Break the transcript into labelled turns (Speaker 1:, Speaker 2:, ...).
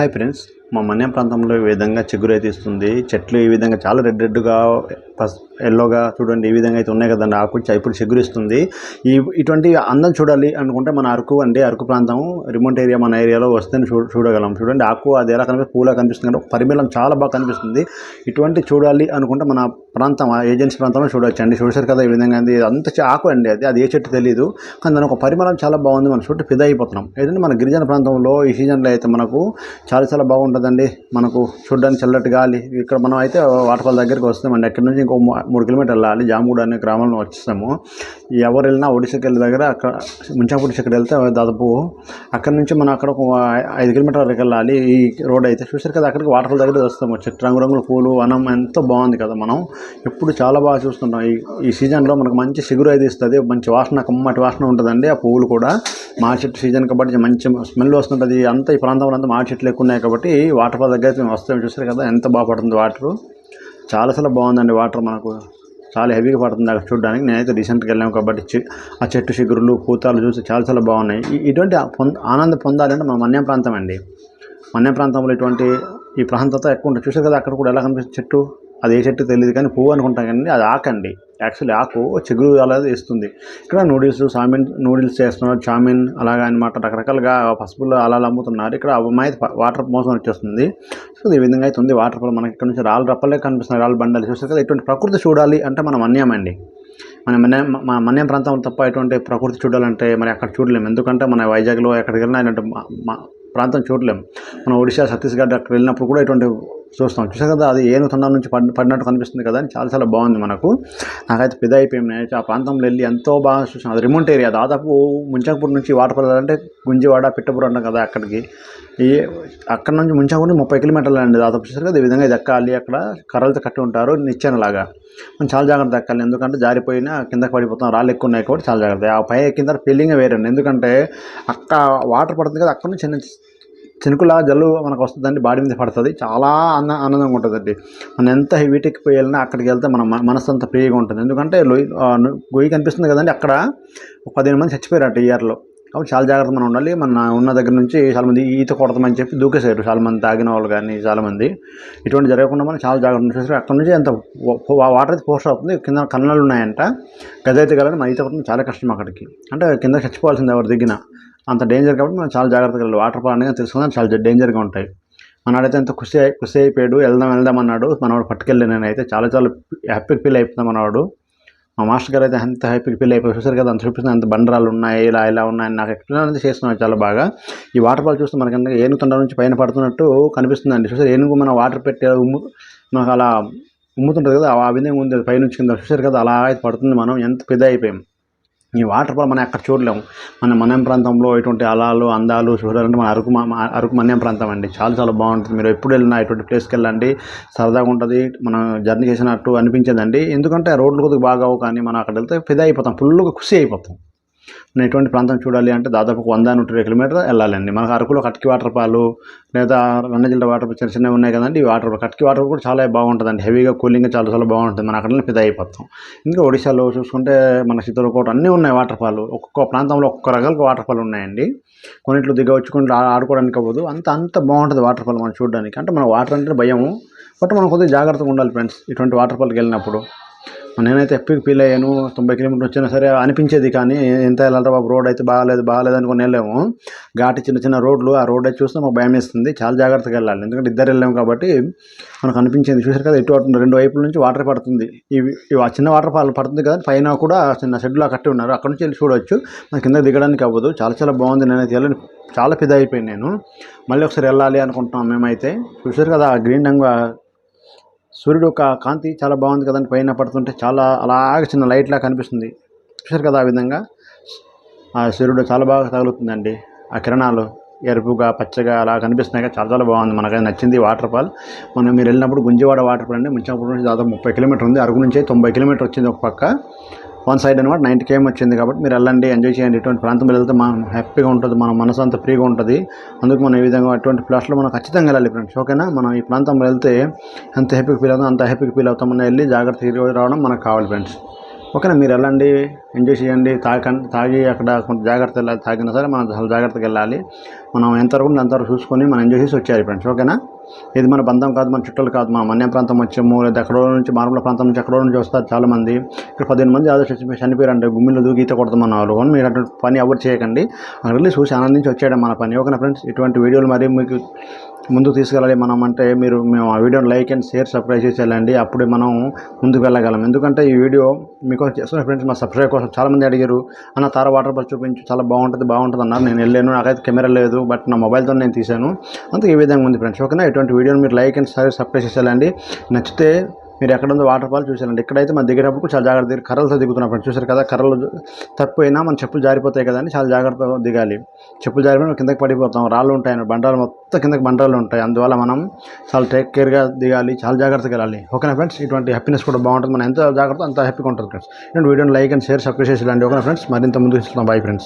Speaker 1: Hi friends మా మన్యం ప్రాంతంలో ఈ విధంగా చిగురు అయితే ఇస్తుంది. చెట్లు ఈ విధంగా చాలా రెడ్ రెడ్గా పస్ ఎల్లోగా చూడండి ఈ విధంగా అయితే ఉన్నాయి కదండి. ఆకు ఇప్పుడు చిగురు ఇస్తుంది. ఈ ఇటువంటి అందం చూడాలి అనుకుంటే మన అరకు అండి అరకు ప్రాంతం రిమోట్ ఏరియా మన ఏరియాలో వస్తే చూ చూడగలం. చూడండి ఆకు అది ఎలా కనిపిస్తుంది? పూలా కనిపిస్తుంది పరిమళం చాలా బాగా కనిపిస్తుంది. ఇటువంటి చూడాలి అనుకుంటే మన ప్రాంతం ఆ ఏజెన్సీ ప్రాంతంలో చూడొచ్చు అండి చూసారు కదా ఈ విధంగా అది అంత ఆకు అండి అది. అది ఏ చెట్టు తెలియదు కానీ దాని ఒక పరిమళం చాలా బాగుంది. మన చుట్టూ ఫిదా అయిపోతున్నాం. ఏంటంటే మన గిరిజన ప్రాంతంలో ఈ సీజన్లో అయితే మనకు చాలా చాలా బాగుంటుంది. బాగుంటుందండి మనకు చూడడానికి చల్లటి గాలి. ఇక్కడ మనం అయితే వాటర్ ఫాల్ దగ్గరికి వస్తామండి అక్కడ నుంచి ఇంకో మూడు కిలోమీటర్లు వెళ్ళాలి. జామగూడ అనే గ్రామంలో వచ్చేస్తాము ఎవరు వెళ్ళినా ఒడిశాకి వెళ్ళే దగ్గర అక్కడ ముంచాపూడి ఇక్కడ వెళ్తే దాదాపు అక్కడ నుంచి మనం అక్కడ ఒక ఐదు కిలోమీటర్ వరకు వెళ్ళాలి. ఈ రోడ్ అయితే చూసారు కదా అక్కడికి వాటర్ ఫాల్ దగ్గర వస్తాము. చెట్టు రంగురంగుల పూలు వనం ఎంతో బాగుంది కదా మనం. ఎప్పుడు చాలా బాగా చూస్తుంటాం. ఈ ఈ సీజన్లో మనకు మంచి సిగురు అయితే ఇస్తుంది. మంచి వాసన కమ్మటి వాసన ఉంటుందండి ఆ పువ్వులు కూడా. మామిడి చెట్టు సీజన్ కాబట్టి మంచి స్మెల్ వస్తుంటుంది. అంతా ఈ ప్రాంతంలో అంతా మామిడి చెట్లు ఎక్కువ ఉన్నాయి కాబట్టి వాటర్ ఫాల్ దగ్గర మేము వస్తాం. చూసారు కదా ఎంత బాగా పడుతుంది వాటర్. చాలా చాలా బాగుందండి వాటర్ మనకు. చాలా హెవీగా పడుతుంది అక్కడ చూడడానికి. నేనైతే రీసెంట్గా వెళ్ళాము కాబట్టి ఆ చెట్టు చిగురులు పూతాలు చూసి చాలా చాలా బాగున్నాయి. ఇటువంటి పొంద ఆనందం పొందాలంటే మన మన్యం ప్రాంతం అండి. మన్యం ప్రాంతంలో ఇటువంటి ఈ ప్రాంతంతో ఎక్కువ ఉంటుంది. చూసారు కదా అక్కడ కూడా ఎలా కనిపిస్తుంది చెట్టు? అది ఏ చెట్టు తెలియదు కానీ పువ్వు అనుకుంటాం కానీ అది ఆకండి. యాక్చువల్లీ ఆకు చిగురు అలాగే ఇస్తుంది ఇక్కడ నూడిల్స్ చామిన్ నూడిల్స్ చేస్తున్నారు. చామిన్ అలాగా అనమాట రకరకాలుగా పసుపులు అలా అమ్ముతున్నారు. ఇక్కడ అమ్మాయి వాటర్ మోసం వచ్చేస్తుంది. సో ఈ విధంగా అయితే ఉంది. వాటర్ ఫాల్ మనకి ఇక్కడ నుంచి రాళ్ళు రప్పలే కనిపిస్తున్నాయి. రాళ్ళు బండాలు చూస్తారు కదా ఇటువంటి ప్రకృతి చూడాలి అంటే మన మన్యమండి మన మన్యం మన మన్యం ప్రాంతం తప్ప ఎటువంటి ప్రకృతి చూడాలంటే మరి అక్కడ చూడలేము ఎందుకంటే మన వైజాగ్లో ఎక్కడికి వెళ్ళినా ఇలాంటి మా- ప్రాంతం చూడలేము మన ఒడిశా ఛత్తీస్గఢ్ అక్కడ వెళ్ళినప్పుడు కూడా ఇటువంటి చూస్తాం చూసారు కదా అది ఏను తొండ నుంచి పడి పడినట్టు కనిపిస్తుంది కదా అని చాలా చాలా బాగుంది మనకు. నాకైతే పెద్ద అయిపోయింది నేనైతే ఆ ప్రాంతంలో వెళ్ళి ఎంతో బాగా చూసాను అది రిమోట్ ఏరియా. దాదాపు ముంచాపూర్ నుంచి వాటర్ అంటే గుంజివాడ పిట్టపూర్ అంటాం కదా అక్కడికి. ఈ అక్కడ నుంచి ముంచాపూర్ ముప్పై కిలోమీటర్లు అండి దాదాపు చూసారు కదా. ఈ విధంగా ఇది ఎక్కాలి. అక్కడ కర్రలతో కట్టి ఉంటారు. నిచ్చెనలాగా. మనం చాలా జాగ్రత్త ఎక్కాలి. ఎందుకంటే జారిపోయినా కిందకి పడిపోతాం. రాళ్ళు ఎక్కువ ఉన్నాయి కాబట్టి చాలా జాగ్రత్త ఆ పై ఎక్కిన తర్వాత ఫీలింగ్ వేరే ఎందుకంటే అక్క వాటర్ పడుతుంది కదా. అక్కడ నుంచి చిన్న చినుకులా జల్లు మనకు వస్తుందండి బాడీ మీద పడుతుంది. చాలా ఆన ఆనందంగా ఉంటుందండి మనం ఎంత హెవీటెక్ పోయి వెళ్ళినా అక్కడికి వెళ్తే మన మనసు అంత ఫ్రీగా ఉంటుంది. ఎందుకంటే లొయ్యి గొయ్యి కనిపిస్తుంది కదండి అక్కడ. ఒక పదిహేను మంది చచ్చిపోయారట ఈ ఇయర్లో. కాబట్టి చాలా జాగ్రత్త మనం ఉండాలి. మన ఉన్న దగ్గర నుంచి చాలా మంది ఈత కొడతామని చెప్పి దూకేసారు చాలా మంది తాగిన వాళ్ళు కానీ చాలామంది. ఇటువంటి జరగకుండా మనం చాలా జాగ్రత్త చేశారు అక్కడ నుంచి ఎంత వాటర్ అయితే పోస్ట్ అవుతుంది. కింద కన్నాలు ఉన్నాయంట. గది అయితే కలని మన ఈత కొట్టడం చాలా కష్టం అక్కడికి. అంటే కింద చచ్చిపోవాల్సింది ఎవరు దిగిన. అంత డేంజర్ కాబట్టి మనం చాలా జాగ్రత్తగా వెళ్ళాలి. వాటర్ ఫాల్ అనేది తెలుసుకుందాం చాలా డేంజర్గా ఉంటాయి. మనవాడైతే ఎంత ఖుషి అయి ఖుషి అయిపోయాడు. వెళ్దాం వెళ్దాం అన్నాడు. మనవాడు పట్టుకెళ్ళి నేనైతే చాలా చాలా హ్యాపీగా ఫీల్ అయిపోతాం మనవాడు. మా మాస్టర్ గారు అయితే ఎంత హ్యాపీగా ఫీల్ అయిపోయి చూసారు కదా అంత చూపిస్తుంది అంత బండరాలు ఉన్నాయి ఇలా ఇలా ఉన్నాయి నాకు ఎక్స్ప్లెయిన్ అనేది చేస్తున్నాడు చాలా బాగా. ఈ వాటర్ ఫాల్ చూస్తే మనకి ఏనుగు తొండ నుంచి పైన పడుతున్నట్టు కనిపిస్తుందండి. చూసారు ఏనుగు మనం వాటర్ పెట్టే ఉమ్ము మనకు అలా ఉమ్ముతుంటుంది కదా ఆ విధంగా ఉంది. అది పైనుంచి కింద చూసారు కదా అలా అయితే పడుతుంది మనం. ఎంత పెద్ద అయిపోయాం. ఈ వాటర్ ఫాల్ మనం ఎక్కడ చూడలేము. మన మన్యం ప్రాంతంలో ఇటువంటి అలాలు అందాలు చూడాలంటే మన అరకు మా- అరకు మన్యం ప్రాంతం అండి. చాలా చాలా బాగుంటుంది. మీరు ఎప్పుడు వెళ్ళినా ఇటువంటి ప్లేస్కి వెళ్ళండి. సరదాగా ఉంటుంది. మనం జర్నీ చేసినట్టు అనిపించదండి. ఎందుకంటే రోడ్లు కొద్దిగా బాగా కానీ మనం అక్కడ వెళ్తే ఫిదా అయిపోతాం. ఫుల్గా ఖుషి అయిపోతాం. మనం ఎటువంటి ప్రాంతం చూడాలి అంటే దాదాపు ఒక వంద నూట ఇరవై కిలోమీటర్ వెళ్ళాలండి. మనకు అరకులో కట్కి వాటర్ ఫాలు లేదా రంగజిల్లా వాటర్ చిన్న చిన్నవి ఉన్నాయి కదండి ఈ వాటర్ కట్కి వాటర్ కూడా చాలా బాగుంటుందండి. హెవీగా కూలింగ్ చాలా చాలా బాగుంటుంది. మనం అక్కడ ఫిదా అయిపోతాం. ఇంకా ఒడిశాలో చూసుకుంటే మన చిత్తూరుకోట అన్నీ ఉన్నాయి వాటర్ ఫాల్ ఒక్కొక్క ప్రాంతంలో ఒక్కొక్క రకాల వాటర్ ఫాల్ ఉన్నాయండి. కొన్నిట్లో దిగవచ్చు కొన్ని ఆ- ఆడుకోవడానికి అవ్వదు. అంత అంత బాగుంటుంది వాటర్ ఫాల్ మనం చూడడానికి. అంటే మన వాటర్ అంటే భయము. బట్ మనం కొద్దిగా జాగ్రత్తగా ఉండాలి ఫ్రెండ్స్ ఇటువంటి వాటర్ ఫాల్కి వెళ్ళినప్పుడు. నేనైతే ఎప్పటికి ఫీల్ అయ్యాను తొంభై కిలోమీటర్లు వచ్చినా సరే అనిపించేది కానీ ఎంత వెళ్ళాలి బాబు రోడ్ అయితే బాగాలేదు బాగాలేదు అనుకుని వెళ్ళాము. ఘాటి చిన్న చిన్న రోడ్లు ఆ రోడ్ అయితే చూస్తే మాకు భయం వేస్తుంది. చాలా జాగ్రత్తగా వెళ్ళాలి. ఎందుకంటే ఇద్దరు వెళ్ళాము కాబట్టి మనకు అనిపించింది. చూసారు కదా ఎటు రెండు వైపుల నుంచి వాటర్ పడుతుంది. ఇవి ఆ చిన్న వాటర్ ఫాల్ పడుతుంది కదా పైన కూడా చిన్న షెడ్లో కట్టి ఉన్నారు. అక్కడ నుంచి వెళ్ళి చూడవచ్చు మన కింద దిగడానికి అవ్వదు. చాలా చాలా బాగుంది. నేనైతే వెళ్ళని. చాలా పెద్ద అయిపోయింది నేను. మళ్ళీ ఒకసారి వెళ్ళాలి అనుకుంటున్నాం మేమైతే. చూసారు కదా ఆ గ్రీన్ రంగు సూర్యుడు యొక్క కాంతి చాలా బాగుంది కదండి పైన పడుతుంటే చాలా అలాగ చిన్న లైట్లా కనిపిస్తుంది. చూసారు కదా ఆ విధంగా? ఆ సూర్యుడు చాలా బాగా తగులుతుందండి. ఆ కిరణాలు ఎరుపుగా పచ్చగా అలా కనిపిస్తున్నాయి చాలా చాలా బాగుంది. మనకైతే నచ్చింది వాటర్ ఫాల్ మనం మీరు వెళ్ళినప్పుడు గుంజవాడ వాటర్ ఫాల్ అండి. ముంచాపూర్ నుంచి దాదాపు ముప్పై కిలోమీటర్ ఉంది. అరకు నుంచి తొంభై కిలోమీటర్ వచ్చింది ఒక పక్క. వన్ సైడ్ అనమాట నైన్టీ కేఎం వచ్చింది కాబట్టి మీరు వెళ్ళండి ఎంజాయ్ చేయండి. ఇటువంటి ప్రాంతం వెళ్తే మనం హ్యాపీగా ఉంటుంది మన మనసు అంతా ఫ్రీగా ఉంటుంది. అందుకు మనం ఈ విధంగా అటువంటి ప్లేస్లో మనం ఖచ్చితంగా వెళ్ళాలి ఫ్రెండ్స్ ఓకేనా మనం ఈ ప్రాంతంలో వెళ్తే ఎంత హ్యాపీగా ఫీల్ అవుతాం అంత హ్యాపీగా ఫీల్ అవుతాం మనం వెళ్ళి జాగ్రత్తగా తిరిగి రావడం మనకు కావాలి ఫ్రెండ్స్ ఓకేనా మీరు వెళ్ళండి ఎంజాయ్ చేయండి తాగండి తాగి అక్కడ కొంచెం జాగ్రత్త వెళ్ళాలి తాగినా సరే మనం చాలా జాగ్రత్తగా వెళ్ళాలి. మనం ఎంతవరకు అంతవరకు చూసుకొని మనం ఎంజాయ్ చేసి వచ్చారు ఫ్రెండ్స్ ఓకేనా? ఇది మన బంధం కాదు మన చుట్టాలు కాదు మన మన్యం ప్రాంతం వచ్చాము లేదా ఎక్కడో నుంచి మార్మల ప్రాంతం నుంచి ఎక్కడో నుంచి వస్తారు చాలామంది. ఇక్కడ పదిహేను మంది ఆదర్శ చనిపోయారంటే గుమ్మిలో దూకి ఈత కొడతామన్న వాళ్ళు. కానీ మీరు అటువంటి పని ఎవరు చేయకండి. అక్కడ వెళ్ళి చూసి ఆనందించి వచ్చేయడం మన పని. ఓకేనా ఫ్రెండ్స్ ఇటువంటి వీడియోలు మరి మీకు ముందుకు తీసుకెళ్ళాలి మనం అంటే మీరు మేము ఆ వీడియోని లైక్ అండ్ షేర్ సబ్స్క్రైబ్ చేసి వెళ్ళండి. అప్పుడే మనం ముందుకు వెళ్ళగలం. ఎందుకంటే ఈ వీడియో మీకు చేస్తున్న ఫ్రెండ్స్ మా సబ్స్క్రైబ్ కోసం చాలామంది అడిగారు అన్న తార వాటర్ ఫాల్ చూపించు చాలా బాగుంటుంది బాగుంటుంది అన్నారు. నేను వెళ్ళాను నాకైతే కెమెరా లేదు. బట్ నా మొబైల్తో నేను తీశాను. అందుకే ఈ విధంగా ఉంది ఫ్రెండ్స్ ఓకేనా? ఇటువంటి వీడియోని మీరు లైక్ అండ్ సరే సబ్స్క్రైబ్ చేసేయాలండి. నచ్చితే మీరు ఎక్కడ ఉందో వాటర్ ఫాల్ చూసారండి ఇక్కడైతే మన దిగేటప్పుడు చాలా జాగ్రత్త దిగి కర్రలతో దిగుతున్నాం ఫ్రెండ్స్ చూసారు కదా? కర్రలు తప్పిపోయినా మన చెప్పులు జారిపోతాయి కదా అని చాలా జాగ్రత్తగా దిగాలి. చెప్పులు జారిపోయినా కిందకి పడిపోతాం. రాళ్ళు ఉంటాయి బండరాలు మొత్తం కిందకి బండరాలు ఉంటాయి. అందువల్ల మనం చాలా టేక్ కేర్గా దిగాలి. చాలా జాగ్రత్తగా వెళ్ళాలి ఓకేనా ఫ్రెండ్స్ ఇటువంటి హ్యాపీనెస్ కూడా బాగుంటుంది. మనం ఎంత జాగ్రత్త అంత హ్యాపీగా ఉంటుంది ఫ్రెండ్స్ ఇటువంటి వీడియోని లైక్ అండ్ షేర్ సబ్స్క్రైబ్ చేసేయాలండి. ఓకేనా ఫ్రెండ్స్ మరింత ముందుకు ఇస్తున్నాం బాయ్ ఫ్రెండ్స్